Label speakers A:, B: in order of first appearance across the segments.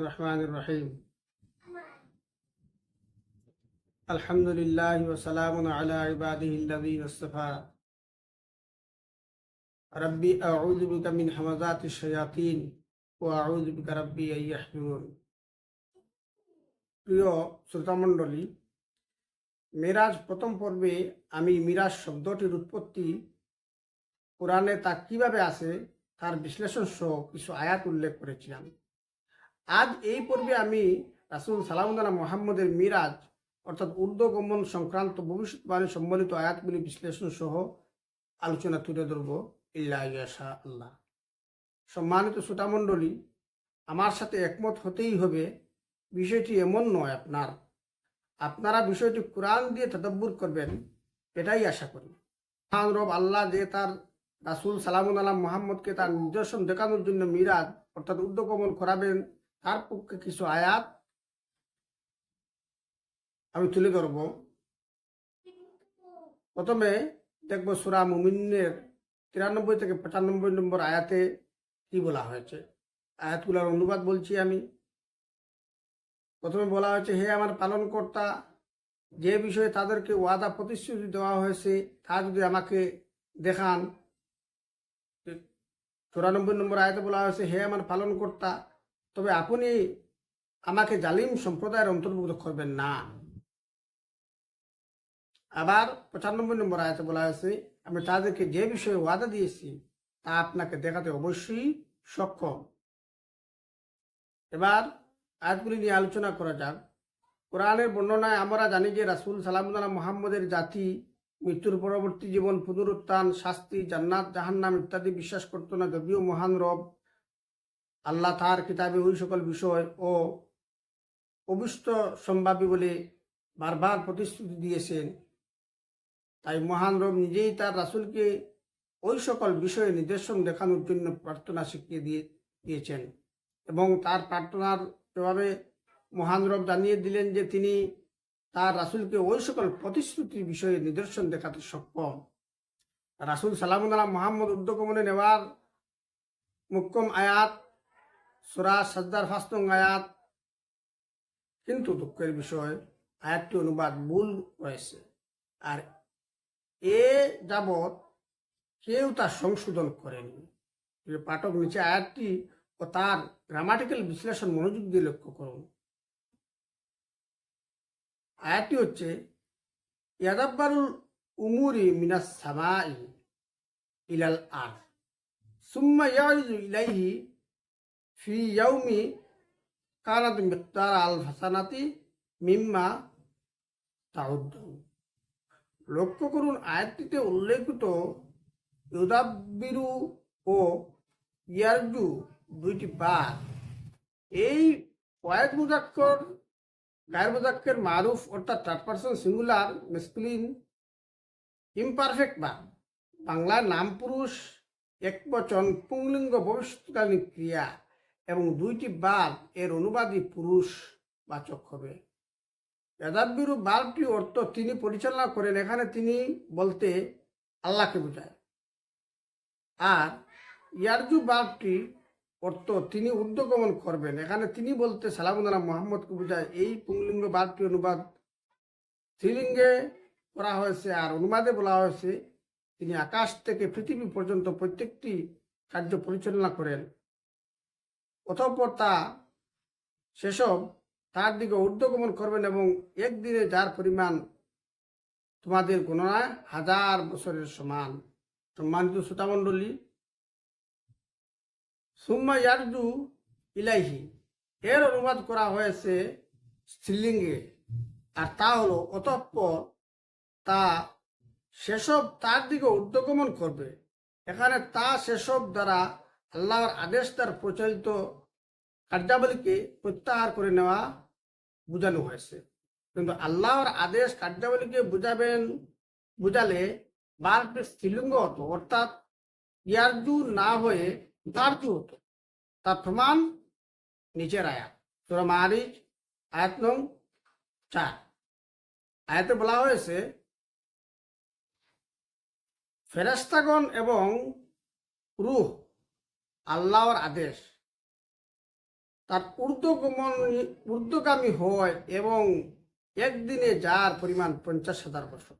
A: রহমান রহিম আলহামদুলিল্লাহ ওসালাম আলা ইবাদিহিল্লাযীন ইসতাফা রব্বি আউযু বিকা মিন হামাযাতিশ প্রিয় শ্রোতামণ্ডলী মিরাজ প্রথম পর্বে আমি মিরাজ শব্দটির উৎপত্তি কোরআনে তা কীভাবে আছে তার বিশ্লেষণ সহ কিছু আয়াত উল্লেখ করেছিলাম আজ এই পর্বে আমি রাসুল সালামুল্লাহ মোহাম্মদের মিরাজ, অর্থাৎ ঊর্ধ্বগমন সংক্রান্ত ভবিষ্যৎবাণী সম্বলিত আয়াতগুলি বিশ্লেষণ সহ আলোচনা তুলে ধরব ইল্লা ইয়াশা আল্লাহ সম্মানিত শ্রোতামণ্ডলী, আমার সাথে একমত হতেই হবে, বিষয়টি এমন নয় আপনার। আপনারা বিষয়টি কোরআন দিয়ে তদব্বুর করবেন, এটাই আশা করি। রব আল্লাহ যে তার রাসুল সালামুল আলাম মোহাম্মদকে তার নিদর্শন দেখানোর জন্য মিরাজ, অর্থাৎ উদ্যোগমন করাবেন তার পক্ষে কিছু আয়াত আমি তুলে ধরব। প্রথমে দেখব সুরা মুমিনের তিরানব্বই থেকে পঁচানব্বই নম্বর আয়াতে কি বলা হয়েছে। আয়াতগুলোর অনুবাদ বলছি আমি। প্রথমে বলা হয়েছে, হে আমার পালনকর্তা, যে বিষয়ে তাদেরকে ওয়াদা প্রতিশ্রুতি দেওয়া হয়েছে, তা যদি আমাকে দেখান। চুরানব্বই নম্বর আয়তে বলা হয়েছে, হে আমার পালনকর্তা তবে আপনি আমাকে জালিম সম্প্রদায়ের অন্তর্ভুক্ত করবেন না। আবার পঁচানব্বই নম্বর আয়তে বলা হয়েছে আমি তাদেরকে যে বিষয়ে ওয়াদা দিয়েছি, তা আপনাকে দেখাতে অবশ্যই সক্ষম। এবার আয়াতগুলি নিয়ে আলোচনা করা যাক। কোরআনের বর্ণনায় আমরা জানি যে রাসুল সালামুল্লাহ মোহাম্মদের জাতি, মৃত্যুর পরবর্তী জীবন, পুনরুত্থান, শাস্তি, জান্নাত, জাহান্নাম ইত্যাদি বিশ্বাস করত না, যদিও মহান রব আল্লাহ তার কিতাবে ওই সকল বিষয় ও অবিষ্ট সম্ভাবী বলে বারবার প্রতিশ্রুতি দিয়েছেন। তাই মহান রব নিজেই তার রাসুলকে ওই সকল বিষয়ে নিদর্শন দেখানোর জন্য প্রার্থনা শিখিয়ে দিয়ে, দিয়েছেন এবং তার প্রার্থনার জবাবে মহান রব জানিয়ে দিলেন যে তিনি তার রাসুলকে ওই সকল প্রতিশ্রুতির বিষয়ে নিদর্শন দেখাতে সক্ষম। রাসুল সালামুল্লাহ মোহাম্মদ উদ্যোগমনে নেওয়ার মুক্কম আয়াত সুরা সাজদার ফাস্তং আয়াত। কিন্তু দুঃখের বিষয়, আয়াতটি অনুবাদ ভুল রয়েছে আর এ যাবৎ কেউ তার সংশোধন করেনি। পাঠক, নিচে আয়াতটি ও তার গ্রামাটিক্যাল বিশ্লেষণ মনোযোগ দিয়ে লক্ষ্য করুন। আয়াতটি হচ্ছে, ইয়াদাব্বারুল উমুরি মিনাস সামাই ইলাল আর সুম্মা ইয়ারিজু ইলাইহি ফি ইয়াউমি কানাত মিকতার আল হাসানাতি মিম্মা তাউদ্দু। লক্ষ্য করুন, আয়াতটিতে উল্লেখিত ইউদাব্বিরু ও ইয়ারজু দুইটি বার এই ওয়াইদ মুজাক্কর, গায়ের মুজাক্কের মারুফ অর্থাৎ third person singular masculine imperfect বা বাংলা নাম পুরুষ এক বচন পুংলিঙ্গ ভবিষ্যৎকালীন ক্রিয়া। এবং দুইটি বার এর অনুবাদী পুরুষ বাচক হবে। বেদাব্বিরু বারটি অর্থ তিনি পরিচালনা করেন, এখানে তিনি বলতে আল্লাহকে বোঝায়। আর ইয়ারজু বারটি অর্থ তিনি উদ্যোগমন করবেন, এখানে তিনি বলতে সালামুল্লাহ মোহাম্মদকে বোঝায়, এই পুংলিঙ্গ বারটি অনুবাদ স্ত্রীলিঙ্গে করা হয়েছে আর অনুবাদে বলা হয়েছে, তিনি আকাশ থেকে পৃথিবী পর্যন্ত প্রত্যেকটি কার্য পরিচালনা করেন। অতঃপর তা সেসব তার দিকে ঊর্ধ্বগমন করবেন এবং একদিনে যার পরিমাণ তোমাদের গণনায় হাজার বছরের সমান সম্মানিত শ্রোতামণ্ডলী সুম্মা ইয়ারজু ইলাইহি। এর অনুবাদ করা হয়েছে স্ত্রীলিঙ্গে আর তা হলো অতঃপর তা সেসব তার দিকে উদ্যোগমন করবে। এখানে তা সেসব দ্বারা আল্লাহর আদেশ তার প্রচলিত কার্যাবলীকে প্রত্যাহার করে নেওয়া বোঝানো হয়েছে। কিন্তু আল্লাহর আদেশ কার্যাবলীকে বুঝাবেন, বুঝালে বারটি স্ত্রীলিঙ্গ হতো, অর্থাৎ ইয়ারজু না হয়ে তারজু হতো। তার প্রমাণ নিচের আয়াত, সুরা মারিজ আয়াত নং চার। আয়াতে বলা হয়েছে ফেরেস্তাগণ এবং রুহ আল্লাহর আদেশ। তার ঊর্ধ্বগমন ঊর্ধ্বগামী হয় এবং একদিনে যার পরিমাণ পঞ্চাশ হাজার বছর।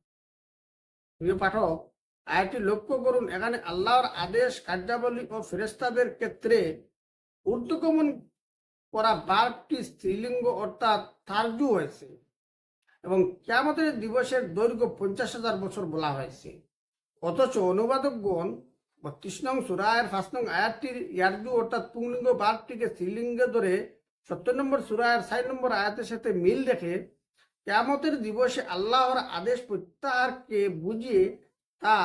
A: প্রিয় পাঠক, আয়াতটি লক্ষ্য করুন, এখানে আল্লাহর আদেশ, কার্যাবলী ও ফেরেস্তাদের ক্ষেত্রে ঊর্ধ্বগমন করা বারটি স্ত্রীলিঙ্গ অর্থাৎ তার্জু হয়েছে এবং কেমতের দিবসের দৈর্ঘ্য পঞ্চাশ হাজার বছর বলা হয়েছে। অথচ অনুবাদকগণ বত্রিশ নং সুরায়ের ফার্স্ট নং আয়াতটির ইয়ার্জু অর্থাৎ পুংলিঙ্গ বাঘটিকে স্ত্রীলিঙ্গ ধরে সত্তর নম্বর সুরায়ের ষাট নম্বর আয়াতের সাথে মিল দেখে কেয়ামতের দিবসে আল্লাহর আদেশ প্রত্যাহারকে বুঝিয়ে তা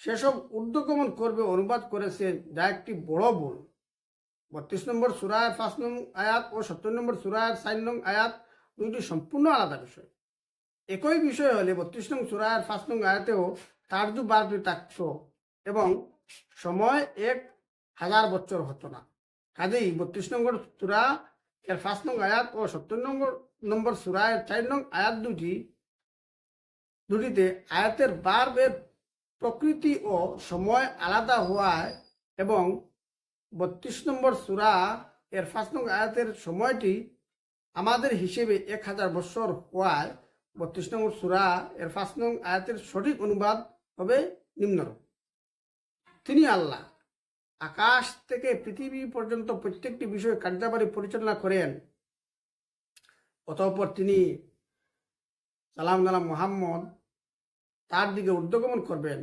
A: সেসব ঊর্ধ্বগমন করবে অনুবাদ করেছে যা একটি বড় ভুল। বত্রিশ নম্বর সুরায়ের ফার্স্ট নং আয়াত ও সত্তর নম্বর সুরায়ের ষাট নং আয়াত দুইটি সম্পূর্ণ আলাদা বিষয়। একই বিষয় হলে বত্রিশ নং সুরায়ের ফার্স্ট নং আয়াতেও তার্জু বারটি থাকত এবং সময় এক হাজার বছর হতো না। কাজেই বত্রিশ নম্বর সুরা এর ফার্স্ট নং আয়াত ও সত্তর নম্বর নম্বর সুরায়ের চার নং আয়াত দুটি, দুটিতে আয়াতের বার্বের প্রকৃতি ও সময় আলাদা হওয়ায় এবং বত্রিশ নম্বর সুরা এর ফার্স্ট নং আয়াতের সময়টি আমাদের হিসেবে এক হাজার বছর হওয়ায় বত্রিশ নম্বর সুরা এর ফার্স্ট নং আয়াতের সঠিক অনুবাদ হবে নিম্নরূপ। তিনি আল্লাহ। আকাশ থেকে পৃথিবী পর্যন্ত প্রত্যেকটি বিষয় কার্যাবলী পরিচালনা করেন। অতঃপর তিনি সালাম সালাম মোহাম্মদ তার দিকে উদ্যোগমন করবেন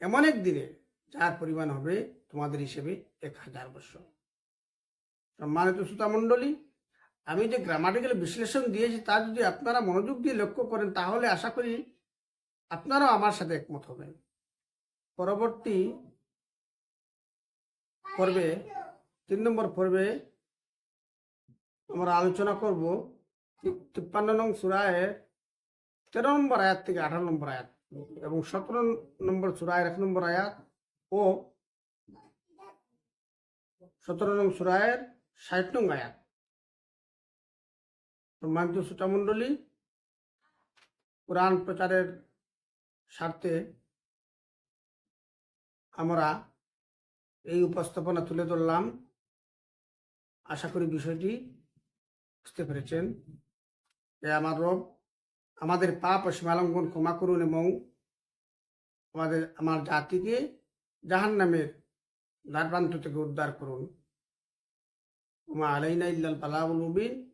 A: এমন এক দিনে, যার পরিমাণ হবে তোমাদের হিসেবে এক হাজার বছর। সম্মানিত শ্রোতা মণ্ডলী, আমি যে গ্রামাটিক্যাল বিশ্লেষণ দিয়েছি তা যদি আপনারা মনোযোগ দিয়ে লক্ষ্য করেন, তাহলে আশা করি আপনারাও আমার সাথে একমত হবেন। পরবর্তী পর্বে, তিন নম্বর পর্বে আমরা আলোচনা করব তিপ্পান্ন নং সুরায় তেরো নম্বর আয়াত থেকে আঠারো নম্বর আয়াত এবং সতেরো নম্বর সুরায়ের এক নম্বর আয়াত ও সতেরো নং সুরায়ের ষাট নং আয়াত। সম্মানিত শ্রোতা মণ্ডলী কোরআন প্রচারের স্বার্থে আমরা এই উপস্থাপনা তুলে ধরলাম। আশা করি বিষয়টি বুঝতে পেরেছেন। যে আমার রব আমাদের পাপ ও সীমালঙ্ঘন ক্ষমা করুন এবং আমাদের, আমার জাতিকে জাহান নামের দ্বারপ্রান্ত থেকে উদ্ধার করুন। ওমা আলাইনা ইল্লাল বালাউল মুবিন।